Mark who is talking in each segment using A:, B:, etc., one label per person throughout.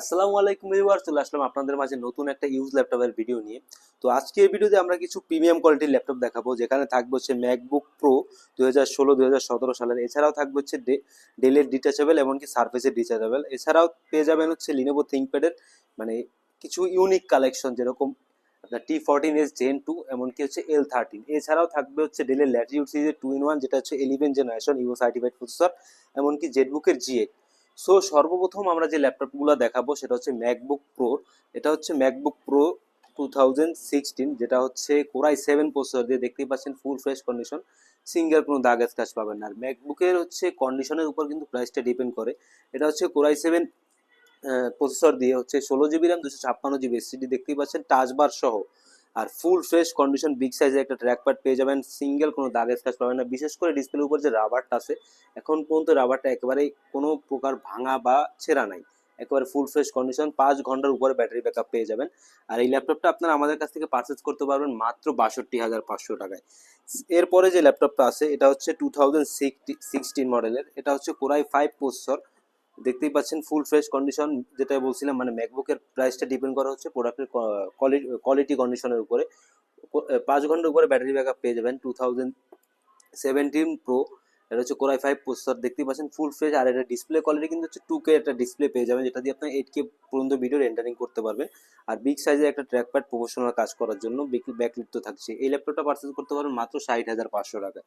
A: আসসালামু আলাইকুম ভিউয়ার চলে আসলাম আপনাদের মাঝে নতুন একটা ইউজ ল্যাপটপের ভিডিও নিয়ে। তো আজকের ভিডিওতে আমরা কিছু প্রিমিয়াম কোয়ালিটির ল্যাপটপ দেখাবো, যেখানে থাকবে হচ্ছে ম্যাকবুক প্রো দু হাজার ষোলো দু হাজার সতেরো সালের। এছাড়াও থাকবে হচ্ছে ডেলের ডিটাচেবল এমনকি সার্ফেসের ডিটাচেবল এছাড়াও পেয়ে যাবেন হচ্ছে লিনোভো থিঙ্কপ্যাডের মানে কিছু ইউনিক কালেকশন যেরকম আপনার T fourteen S gen two এমনকি হচ্ছে এল থার্টিন এছাড়াও থাকবে হচ্ছে ডেলের ল্যাটিটিউড সিরিজের টু ইন ওয়ান যেটা হচ্ছে eleven generation U certified processor এমনকি জেটবুকের জি এইট সো সর্বপ্রথম আমরা যে ল্যাপটপগুলো দেখাবো সেটা হচ্ছে ম্যাকবুক প্রো এটা হচ্ছে MacBook Pro two thousand sixteen যেটা হচ্ছে কোরাই সেভেন প্রসেসর দিয়ে দেখতেই পাচ্ছেন ফুল ফ্রেশ কন্ডিশন সিঙ্গেল কোনো দাগ স্ক্র্যাচ পাবেন না। আর ম্যাকবুকের হচ্ছে কন্ডিশনের উপর কিন্তু প্রাইসটা ডিপেন্ড করে। এটা হচ্ছে কোরাই সেভেন প্রসেসর দিয়ে হচ্ছে ষোলো জিবি র্যাম দুশো ছাপ্পান্ন জিবি এসিডি দেখতেই পাচ্ছেন টাচ বার সহ। আর ফুল ফ্রেশ কন্ডিশন বিগ সাইজের একটা ট্র্যাক প্যাড পেয়ে যাবেন। সিঙ্গেল কোনো দাগ স্ক্র্যাচ পাবেন না। বিশেষ করে ডিসপ্লের উপর যে রাবারটা আছে, এখন পর্যন্ত রাবারটা একেবারেই কোনো প্রকার ভাঙা বা ছেঁড়া নাই। একেবারে ফুল ফ্রেশ কন্ডিশন পাঁচ ঘণ্টার উপরে ব্যাটারি ব্যাকআপ পেয়ে যাবেন। আর এই ল্যাপটপটা আপনারা আমাদের কাছ থেকে পারচেস করতে পারবেন মাত্র বাষট্টি হাজার পাঁচশো টাকায়। এরপরে যে ল্যাপটপটা আছে, এটা হচ্ছে টু থাউজেন্ড সিক্সটিন মডেলের এটা হচ্ছে কোরাই ফাইভ প্রসেসর দেখতেই পাচ্ছেন ফুল ফ্রেশ কন্ডিশন যেটা বলছিলাম মানে ম্যাকবুকের প্রাইসটা ডিপেন্ড করা হচ্ছে প্রোডাক্টের কোয়ালিটি কন্ডিশনের উপরে। পাঁচ ঘণ্টার উপরে ব্যাটারি ব্যাকআপ পেয়ে যাবেন টু থাউজেন্ড সেভেন্টিন প্রো এটা হচ্ছে কোরাই ফাইভ প্রসেসর দেখতেই পাচ্ছেন ফুল ফ্রেশ আর এটা ডিসপ্লে কোয়ালিটি কিন্তু হচ্ছে টু কে একটা ডিসপ্লে পেয়ে যাবেন, যেটা দিয়ে আপনার এইট কে পর্যন্ত ভিডিও রেন্ডারিং করতে পারবেন। আর বিগ সাইজের একটা ট্র্যাক প্যাড প্রফেশনাল কাজ করার জন্য ব্যাকলিট তো থাকছে। এই ল্যাপটপটা পারচেস করতে পারবেন মাত্র ষাট হাজার পাঁচশো টাকায়।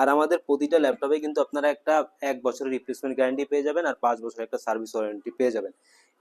A: আর আমাদের প্রতিটা ল্যাপটপে কিন্তু আপনারা একটা এক বছরের রিপ্লেসমেন্ট গ্যারান্টি পেয়ে যাবেন, আর পাঁচ বছরের একটা সার্ভিস ওয়ারেন্টি পেয়ে যাবেন।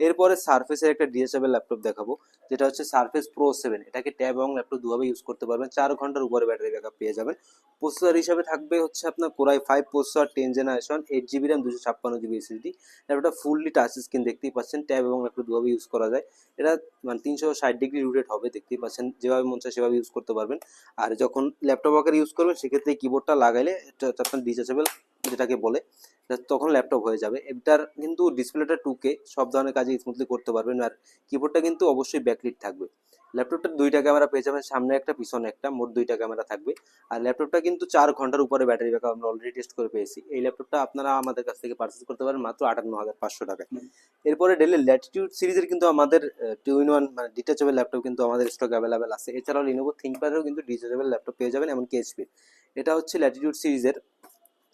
A: এরপরে সার্ফেসের একটা ডিএসএবল ল্যাপটপ দেখাবো, যেটা হচ্ছে সার্ফেস প্রো সেভেন এটাকে ট্যাব এবং ল্যাপটপ দুভাবে ইউজ করতে পারবেন, চার ঘণ্টার উপরে ব্যাটারি ব্যাকআপ পেয়ে যাবেন। প্রসেসর হিসাবে থাকবে হচ্ছে আপনার core i five processor ten generation eight GB RAM দুশো ছাপ্পান্ন জিবি এসএসডি ল্যাপটপটা ফুললি টাচ স্ক্রিন দেখতেই পাচ্ছেন ট্যাব এবং ল্যাপটপ দুভাবে ইউজ করা যায়। এটা মানে তিনশো ষাট ডিগ্রি রুটেড হবে, দেখতেই পাচ্ছেন, যেভাবে মন চায় সেভাবে ইউজ করতে পারবেন। আর যখন ল্যাপটপ আকারে ইউজ করবেন, সেক্ষেত্রে কিবোর্ডটা লাগাইলে এটা আপনার ডিচাচেবল যেটাকে বলে তখন ল্যাপটপ হয়ে যাবে। এটার কিন্তু ডিসপ্লেটা টুকে সব ধরনের কাজে স্মুথলি করতে পারবেন আর কিবোর্ডটা কিন্তু অবশ্যই ব্যাকলিট থাকবে। ল্যাপটপটার দুইটা ক্যামেরা পেয়ে যাবেন সামনে একটা পিছনে একটা মোট দুইটা ক্যামেরা থাকবে। আর ল্যাপটপটা কিন্তু চার ঘণ্টার উপরে ব্যাটারি ব্যাকআপ আমরা অলরেডি টেস্ট করে পেয়েছি। এই ল্যাপটপটা আপনারা আমাদের কাছ থেকে পারচেস করতে পারেন মাত্র আটান্ন হাজার পাঁচশো টাকায়। এরপরে ডেলের ল্যাটিটিউড সিরিজের কিন্তু আমাদের টু ইন ওয়ান মানে ডিটাচেবল ল্যাপটপ কিন্তু আমাদের স্টক অ্যাভেলেবেল আছে। এছাড়াও লিনোভো থিঙ্কপ্যাডেরও কিন্তু ডিটাচেবল ল্যাপটপ পেয়ে যাবেন এমনকি এইচপি এটা হচ্ছে ল্যাটিটিউড সিরিজের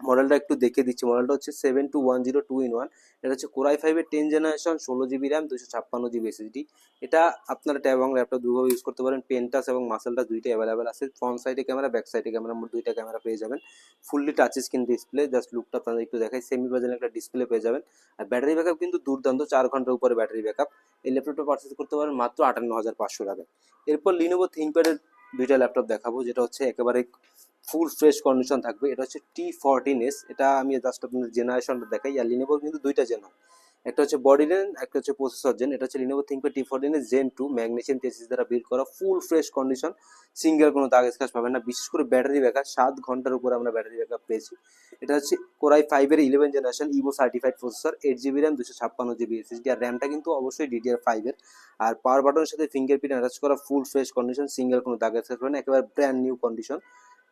A: মডেলটা একটু দেখে দিচ্ছি। মডেলটা হচ্ছে seven two one zero two in one এটা হচ্ছে কোরাই ফাইভের টেন জেনারেশন ষোলো জিবি র্যাম দুশো ছাপ্পান্ন জিবি এসএসডি এটা আপনারা ট্যাব এবং ল্যাপটপ দুভাবে ইউজ করতে পারেন। পেনটাস এবং মাসেলটা দুইটা অ্যাভেলেবেল আছে। ফ্রন্ট সাইডে ক্যামেরা ব্যাক সাইডে ক্যামেরা মোট দুইটা ক্যামেরা পেয়ে যাবেন। Fully touch screen display just লুকটা আপনাদের একটু দেখাই। সেমি বাজেন একটা ডিসপ্লে পেয়ে যাবেন। আর ব্যাটারি ব্যাকআপ কিন্তু দুর্দান্ত, চার ঘণ্টার উপরে ব্যাটারি ব্যাকআপ এই ল্যাপটপটা পারচেস করতে পারেন মাত্র আটান্ন হাজার পাঁচশো টাকায়। এরপর লিনোভো থিঙ্কপ্যাডের দুইটা ল্যাপটপ দেখাবো। যেটা হচ্ছে একেবারে ফুল ফ্রেশ কন্ডিশন থাকবে, এটা হচ্ছে টি ফোরটিন এস এটা আমি জাস্ট আপনাদের জেনারেশনটা দেখাই, আর লিনোভোর কিন্তু দুইটা জেন একটা হচ্ছে বডি জেন একটা হচ্ছে প্রসেসর জেন এটা হচ্ছে Lenovo ThinkPad T fourteen S gen two magnesium chassis দ্বারা বিল্ড করা ফুল ফ্রেশ কন্ডিশন সিঙ্গেল কোনো দাগ স্ক্র্যাচ পাবেন না, বিশেষ করে ব্যাটারি ব্যাকআপ সাত ঘণ্টার উপরে আমরা ব্যাটারি ব্যাকআপ পেয়েছি। এটা হচ্ছে কোরাই ফাইভের eleven generation Evo certified processor eight GB RAM দুশো ছাপ্পান্ন জিবি এসএসডি আর র্যামটা কিন্তু অবশ্যই ডিডিআর ফাইভের আর পাওয়ার বাটনের সাথে ফিঙ্গারপ্রিন্ট অ্যাটাচ করা ফুল ফ্রেশ কন্ডিশন সিঙ্গেল কোনো দাগ স্ক্র্যাচ পাবেন একেবারে ব্র্যান্ড নিউ কন্ডিশন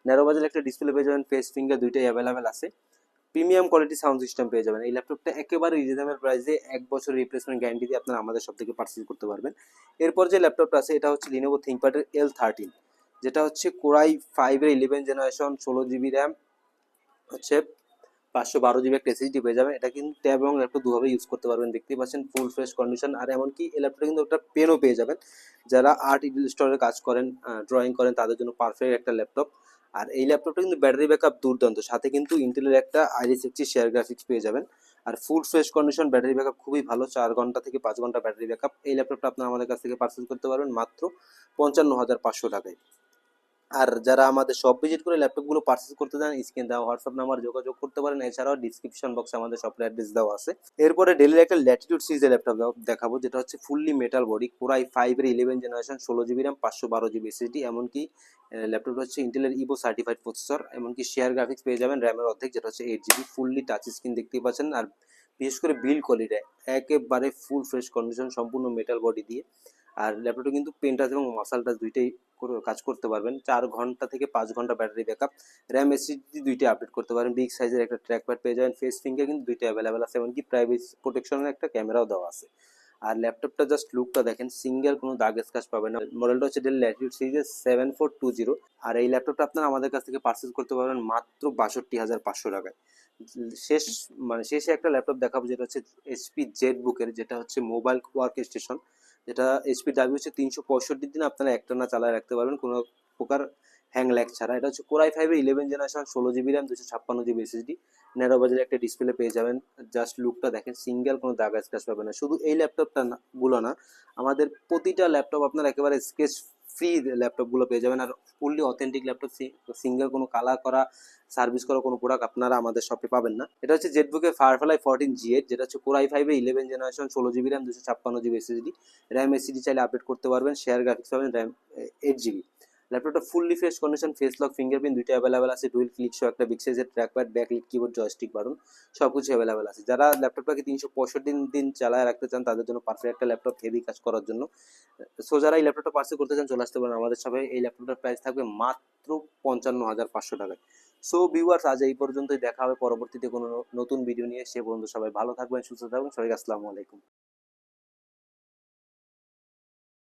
A: ন্যারো বাজার একটা ডিসপ্লে পেয়ে যাবেন ফেস ফিঙ্গার দুইটাই অ্যাভেলেবেল আছে। প্রিমিয়াম কোয়ালিটি সাউন্ড সিস্টেম পেয়ে যাবেন। এই ল্যাপটপটা একেবারে রিজনেবল প্রাইসে এক বছর রিপ্লেসমেন্ট গ্যারান্টি দিয়ে আপনারা আমাদের সব থেকে পারচেজ করতে পারবেন। এরপর যে ল্যাপটপটা আছে, এটা হচ্ছে লিনোভো থিঙ্কপ্যাডের এল থার্টিন যেটা হচ্ছে কোরাই ফাইভের ইলেভেন জেনারেশন ষোলো জিবি র্যাম হচ্ছে পাঁচশো বারো জিবি একটা এসএসডি পেয়ে যাবেন। এটা কিন্তু ট্যাব এবং ল্যাপটপ দুভাবে ইউজ করতে পারবেন। দেখতেই পাচ্ছেন ফুল ফ্রেশ কন্ডিশন আর এমনকি এই ল্যাপটপে কিন্তু একটা পেনও পেয়ে যাবেন। যারা আর্ট ইলিস্টরের কাজ করেন ড্রয়িং করেন, তাদের জন্য পারফেক্ট একটা ল্যাপটপ আর এই ল্যাপটপটা কিন্তু ব্যাটারি ব্যাকআপ দুর্দান্ত। সাথে কিন্তু ইন্টেলের একটা আইরিস সিক্সটি শেয়ার গ্রাফিক্স পেয়ে যাবেন। আর full fresh condition battery backup খুবই ভালো, চার ঘণ্টা থেকে পাঁচ ঘণ্টা ব্যাটারি ব্যাকআপ এই ল্যাপটপটা আপনারা আমাদের কাছ থেকে পার্সেল করতে পারবেন মাত্র পঞ্চান্ন হাজার পাঁচশো টাকায়। আর যারা আমাদের সব ভিজিট করে ল্যাপটপগুলো পারচেজ করতে চান স্ক্রিন দেওয়া হোয়াটসঅ্যাপ নাম্বার যোগাযোগ করতে পারেন। এছাড়াও ডিসক্রিপশন বক্সে আমাদের শপের অ্যাড্রেস দেওয়া আছে। এরপরে ডেলির একটা ল্যাটিটিউড সিরিজের ল্যাপটপ দেখাবো, যেটা হচ্ছে fully metal body core i ফাইভের ইলেভেন জেনারেশন ষোলো জিবি র্যাম পাঁচশো বারো জিবি এসএসডি এমনকি ল্যাপটপটা হচ্ছে ইন্টেলের ইভো সার্টিফাইড প্রসেসর এমনকি শেয়ার গ্রাফিক্স পেয়ে যাবেন র্যামের অর্ধেক, যেটা হচ্ছে eight GB fully touch screen দেখতেই পাচ্ছেন। আর বিশেষ করে বিল কোয়ালিটি একেবারে ফুল ফ্রেশ কন্ডিশন সম্পূর্ণ মেটাল বডি দিয়ে। আর ল্যাপটপে কিন্তু পেনটাস এবং মাসালটা দুইটাই করে- কাজ করতে পারবেন। চার ঘণ্টা থেকে পাঁচ ঘণ্টা ব্যাটারি ব্যাকআপ। র্যাম এসএসডি দুইটাই আপডেট করতে পারেন। বিগ সাইজের একটা ট্র্যাক প্যাড পেয়ে যাবেন। ফেস ফিঙ্গার কিন্তু দুইটা অ্যাভেলেবেল আছে। এমনকি প্রাইভেসি প্রোটেকশনের একটা ক্যামেরাও দেওয়া আছে। আর ল্যাপটপটা জাস্ট লুকটা দেখেন। সিঙ্গেল কোনো দাগ স্কাচ পাবেন না। মডেলটা হচ্ছে ডেল ল্যাটিউড সিরিজের সেভেন ফোর টু জিরো আর এই ল্যাপটপটা আপনারা আমাদের কাছ থেকে পারচেস করতে পারবেন মাত্র বাষট্টি হাজার পাঁচশো টাকায়। শেষ মানে শেষে একটা ল্যাপটপ দেখাবো, যেটা হচ্ছে এইচপি জেড বুকের যেটা হচ্ছে মোবাইল ওয়ার্ক স্টেশন যেটা এসপি দাবি হচ্ছে তিনশো পঁয়ষট্টি দিন আপনারা একটানা চালায় রাখতে পারবেন, কোনো প্রকার হ্যাং ল্যাক ছাড়া। এটা হচ্ছে কোরাই ফাইভে ইলেভেন জেনারেশন ষোলো জিবি র্যাম দুশো ছাপ্পান্ন জিবি এসএসডি ন্যারো বাজারে একটা ডিসপ্লে পেয়ে যাবেন। জাস্ট লুকটা দেখেন সিঙ্গেল কোনো দাগ স্ক্র্যাচ পাবেন না। শুধু এই ল্যাপটপটা না, গুলো না, আমাদের প্রতিটা ল্যাপটপ আপনার একেবারে স্কেচ ফ্রি ল্যাপটপগুলো পেয়ে যাবেন। আর ফুললি অথেন্টিক ল্যাপটপ সিঙ্গেল কোনো কালার করা সার্ভিস করা কোনো প্রোডাক্ট আপনারা আমাদের শপে পাবেন না। এটা হচ্ছে জেটবুকের ফায়ারফ্লাই ফোরটিন জি এইট যেটা হচ্ছে কোরাই ফাইভে ইলেভেন জেনারেশন ষোলো জিবি র্যাম দুশো ছাপ্পান্ন জিবি এসএসডি র্যাম এসিডি চাইলে আপডেট করতে পারবেন শেয়ার গ্রাফিক্স পাবেন র্যাম এইট জিবি ল্যাপটপটা fully fresh condition face lock fingerprint দুইটা অ্যাভেলেবেল আছে ডুয়েল ক্লিক সহ একটা বিগ সাইজের track pad backlit keyboard joystick button সব কিছু অ্যাভেলেবেল আছে। যারা ল্যাপটপটাকে তিনশো পঁয়ষট্টি দিন দিন চালায় রাখতে চান, তাদের জন্য পারফেক্ট একটা ল্যাপটপ হেভি কাজ করার জন্য। সো যারা এই ল্যাপটপটা পার্সেল করতে চান, চলে আসতে পারেন আমাদের সবাই এই ল্যাপটপটার প্রাইস থাকবে মাত্র পঞ্চান্ন হাজার পাঁচশো টাকায়। সো ভিউয়ার্স আজ এই পর্যন্তই। দেখা হবে পরবর্তীতে কোনো নতুন ভিডিও নিয়ে। সে পর্যন্ত সবাই ভালো থাকবেন, সুস্থ থাকবেন। সবাইকে আসসালামু আলাইকুম।